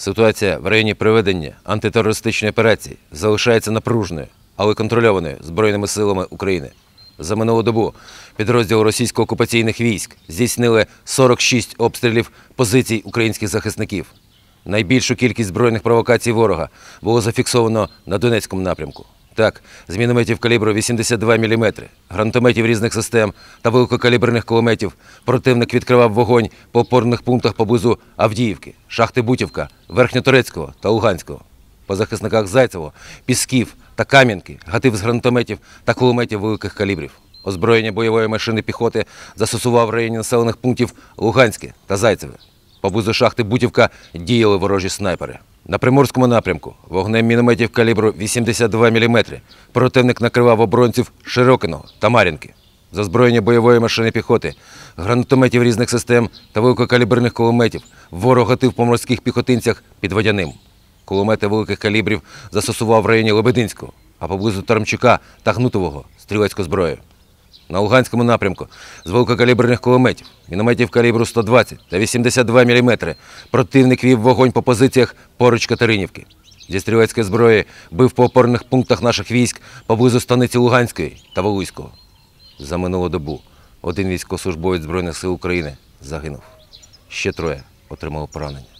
Ситуація в районі проведення антитерористичної операції залишається напруженою, але контрольованою Збройними силами України. За минулу добу підрозділ російсько-окупаційних військ здійснили 46 обстрілів позицій українських захисників. Найбільшу кількість збройних провокацій ворога було зафіксовано на Донецькому напрямку. Так, з мінометів калібру 82 мм, гранатометів різних систем та великокаліберних кулеметів противник відкривав вогонь по опорних пунктах поблизу Авдіївки, Шахти Бутівка, Верхньоторецького та Луганського. По захисниках Зайцево, Пісків та Кам'янки гатив з гранатометів та кулеметів великих калібрів. Озброєння бойової машини піхоти застосував в районі населених пунктів Луганське та Зайцеве. Поблизу шахти Бутівка діяли ворожі снайпери. На Приморському напрямку вогнем мінометів калібру 82 мм противник накривав оборонців Широкиного та Мар'їнки. За зброєння бойової машини піхоти, гранатометів різних систем та великокаліберних кулеметів ворог гатив по морських піхотинцях під Водяним. Кулемети великих калібрів застосував в районі Лебединського, а поблизу Тарамчука та Гнутового стрілецьку зброю. На Луганському напрямку з великокаліберних кулеметів, мінометів калібру 120 та 82 мм противник вів вогонь по позиціях поруч Катеринівки. Зі стрілецької зброї бив по опорних пунктах наших військ поблизу станиці Луганської та Волуйського. За минулу добу один військовослужбовець Збройних сил України загинув. Ще троє отримали поранення.